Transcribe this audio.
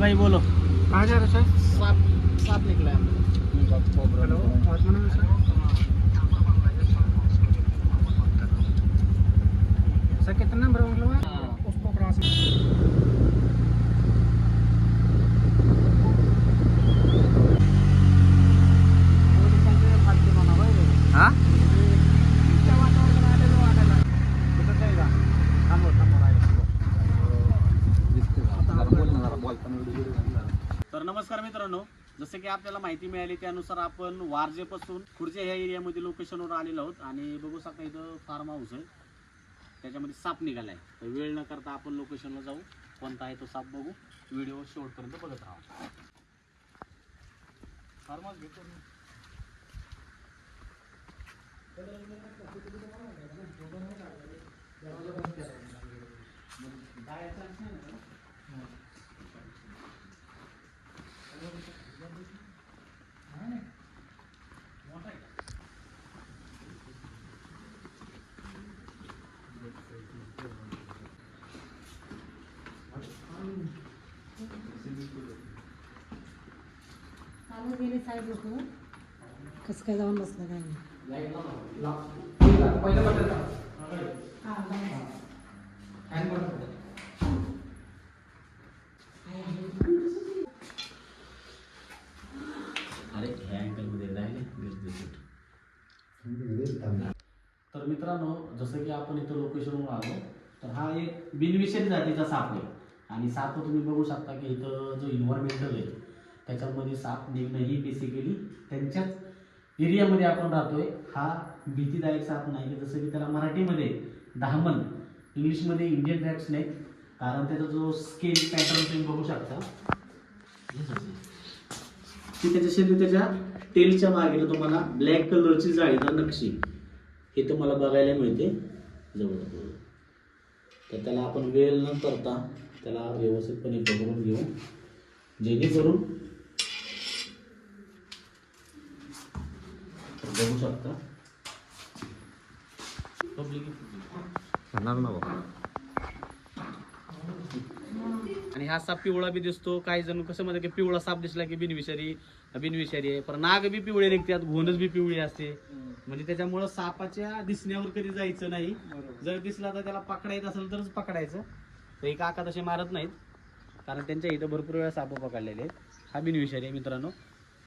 भाई बोलो. कहाँ जा रहे सर? साप साप निकला है हेलो सर कितना नंबर मतलब है उसको क्रॉस हा तर नमस्कार मित्रांनो. जसं की आपल्याला माहिती मिळाली त्यानुसार आपण वारजेपासून पुढच्या ह्या एरियामध्ये लोकेशनवर आलेलो आहोत आणि बघू शकता इथं फार्म हाऊस आहे. त्याच्यामध्ये साप निघाला आहे तर वेळ न करता आपण लोकेशनला जाऊ. कोणता आहे तो साप बघू. व्हिडिओ शेवटपर्यंत बघत राहा. फार्म हाऊस घेतो Alın yeni sahibi okunu. Kız kaza olmasın efendim. Lap. Lap. Lap. Lap. Lap. Lap. Lap. Lap. तर मित्रांनो जसं की आपण इथं लोकेशनवर आलो तर हा एक बिनविषयी जातीचा साप आहे. आणि साप तुम्ही बघू शकता की इथं जो इन्व्हायरमेंटल आहे त्याच्यामध्ये साप निघणं ही बेसिकली त्यांच्याच एरियामध्ये आपण राहतोय. हा भीतीदायक साप नाही जसं की त्याला मराठीमध्ये दहामन इंग्लिशमध्ये इंडियन रॅट स्नेक कारण त्याचा जो स्केल पॅटर्न तुम्ही बघू शकता की त्याच्या शरीर त्याच्या टेलच्या मागेला तुम्हाला ब्लॅक कलरची जाळीदार नक्षी हे तुम्हाला बघायला मिळते जवळ तर त्याला आपण वेळ न करता त्याला व्यवस्थितपणे पकडून घेऊ. जेणेकरून बघू शकता पब्लिक आणि हा साप पिवळा बी दिसतो. काही जण कसं म्हणतात की पिवळा साप दिसला की बिनविषारी बिनविषारी आहे. पण नाग बी पिवळे निघतात घोणच बी पिवळी असते. म्हणजे त्याच्यामुळं सापाच्या दिसण्यावर कधी जायचं नाही. जर दिसला तर त्याला पकडायचं असेल तरच पकडायचं. तर एका आका तसे मारत नाहीत. कारण त्यांच्या इथं भरपूर वेळा साप पकडलेले आहेत. हा बिनविषारी आहे मित्रांनो.